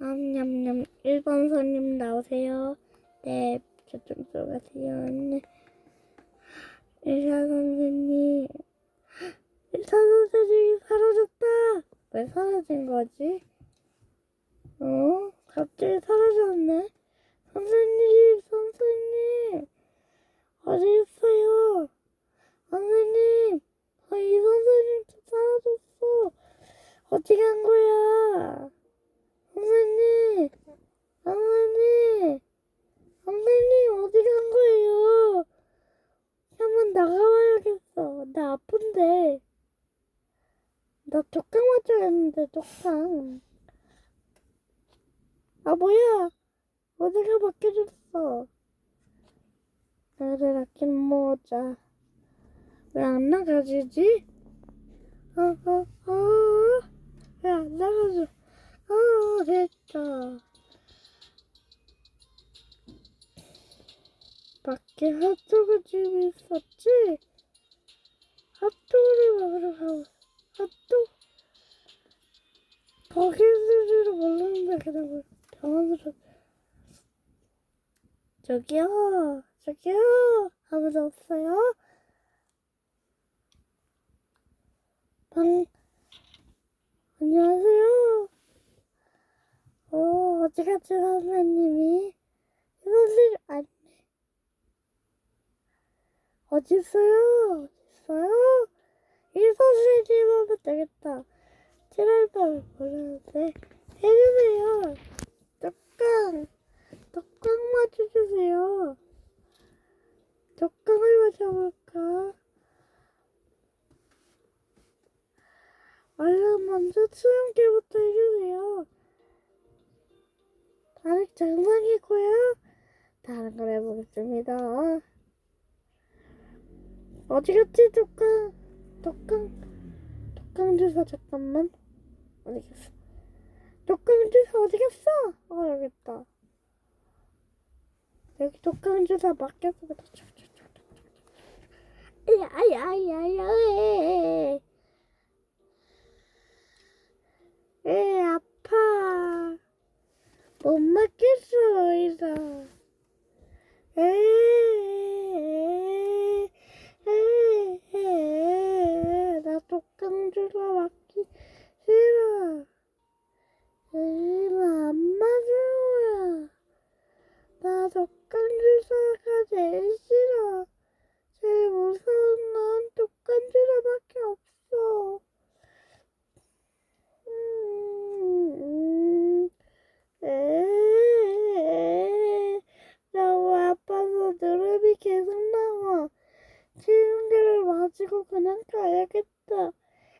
냠냠냠 1번 손님 나오세요. 네, 저좀 들어가세요. 네. 의사 선생님. 의사 선생님이 사라졌다. 왜 사라진 거지? 어? 갑자기 사라졌네. 선생님, 선생님. 어디 있어요? 선생님. 아, 이 선생님 또 사라졌어. 어디 간 거야? 선생님, 선생님, 선생님 어디 간 거예요? 한번 나 아픈데. 나 독감 맞아야 했는데, 독감. 아, 뭐야? 어디가 바뀌어졌어? 나를 아낀 모자. 왜 안 나가지지? 어, 어, 어. 왜 안 나가죠? 어, 됐다. 밖에 핫도그 집이 있었지? 핫도그를 먹으러 가고, 핫도그. 있을지도 모르는데, 그냥 뭐 병원으로. 저기요, 저기요, 아무도 없어요? 방, 안녕하세요. 어, 어디 갔지, 선생님이? 이 선생님, 안, 어디 있어요? 있어요? 이 선생님 하면 되겠다. 칠할밤을 보려는데, 해주세요. 독강, 독강 맞춰주세요. 독강을 맞춰볼까? 얼른 먼저 수영기부터 해주세요. 아직 정상이고요. 다른 걸 해보겠습니다. 어디 갔지, 독강? 독강, 독강 주사 잠깐만. 어디 갔어? 독강 주사 어디 갔어? 어, 여기 있다. 여기 독강 주사 맡겼어. 야야야야야. 에 아파 못맞겠어 의사 에에에나 주사 맞기 싫어. 의사 안 맞을 거야. 나 독감 주사가 제일 싫어. 제일 무서운 건 독감 주사밖에 없어. 음, 에, 너무 아파서 누름이 계속 나와. 치료기를 맞고 그냥 가야겠다.